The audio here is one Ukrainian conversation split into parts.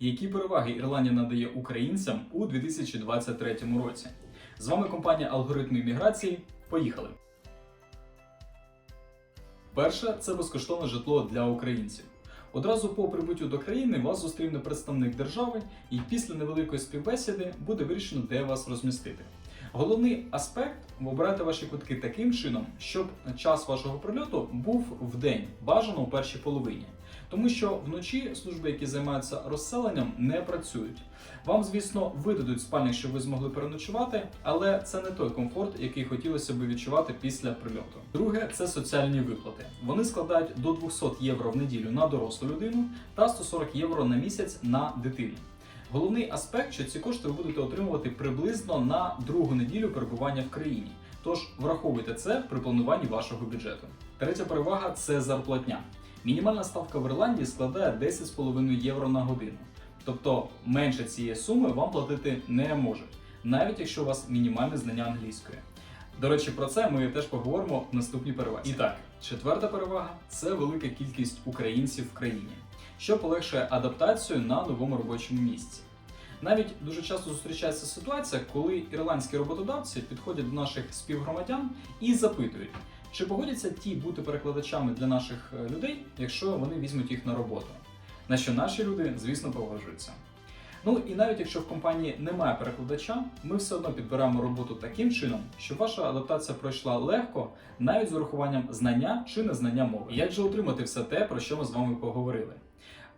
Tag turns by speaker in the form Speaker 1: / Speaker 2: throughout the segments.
Speaker 1: Які переваги Ірландія надає українцям у 2023 році? З вами компанія Алгоритми міграції. Поїхали! Перше це безкоштовне житло для українців. Одразу по прибуттю до країни вас зустріне представник держави, і після невеликої співбесіди буде вирішено, де вас розмістити. Головний аспект обирати ваші квитки таким чином, щоб час вашого прильоту був в день, бажано у першій половині. Тому що вночі служби, які займаються розселенням, не працюють. Вам, звісно, видадуть спальник, щоб ви змогли переночувати, але це не той комфорт, який хотілося б відчувати після прильоту. Друге це соціальні виплати. Вони складають до 200 євро в неділю на дорослу людину та 140 євро на місяць на дитину. Головний аспект, що ці кошти ви будете отримувати приблизно на другу неділю перебування в країні. Тож враховуйте це при плануванні вашого бюджету. Третя перевага це зарплатня. Мінімальна ставка в Ірландії складає 10,5 євро на годину. Тобто менше цієї суми вам платити не можуть, навіть якщо у вас мінімальне знання англійської. До речі, про це ми теж поговоримо в наступній перевазі. І так, четверта перевага це велика кількість українців в країні, що полегшує адаптацію на новому робочому місці. Навіть дуже часто зустрічається ситуація, коли ірландські роботодавці підходять до наших співгромадян і запитують, чи погодяться ті бути перекладачами для наших е, людей, якщо вони візьмуть їх на роботу. На що наші люди, звісно, погоджуються. Ну і навіть якщо в компанії немає перекладача, ми все одно підбираємо роботу таким чином, щоб ваша адаптація пройшла легко, навіть з урахуванням знання чи незнання мови. Як же отримати все те, про що ми з вами поговорили?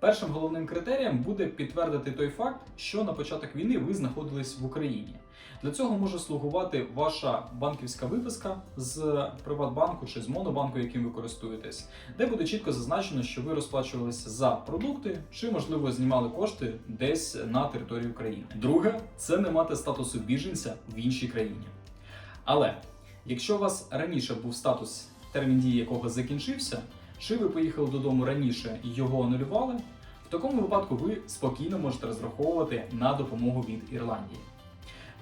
Speaker 1: Першим головним критерієм буде підтвердити той факт, що на початок війни ви знаходились в Україні. Для цього може слугувати ваша банківська виписка з Приватбанку чи з Монобанку, яким ви користуєтесь, де буде чітко зазначено, що ви розплачувалися за продукти чи, можливо, знімали кошти десь на території України. Друге це не мати статусу біженця в іншій країні. Але якщо у вас раніше був статус, термін дії якого закінчився, чи ви поїхали додому раніше і його анулювали, в такому випадку ви спокійно можете розраховувати на допомогу від Ірландії.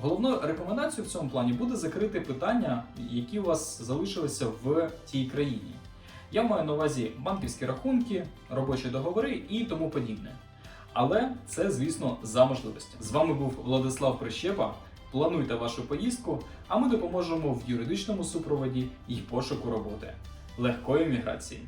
Speaker 1: Головною рекомендацією в цьому плані буде закрити питання, які у вас залишилися в тій країні. Я маю на увазі банківські рахунки, робочі договори і тому подібне. Але це, звісно, за можливості. З вами був Владислав Прищепа. Плануйте вашу поїздку, а ми допоможемо в юридичному супроводі і пошуку роботи. Легкої міграції!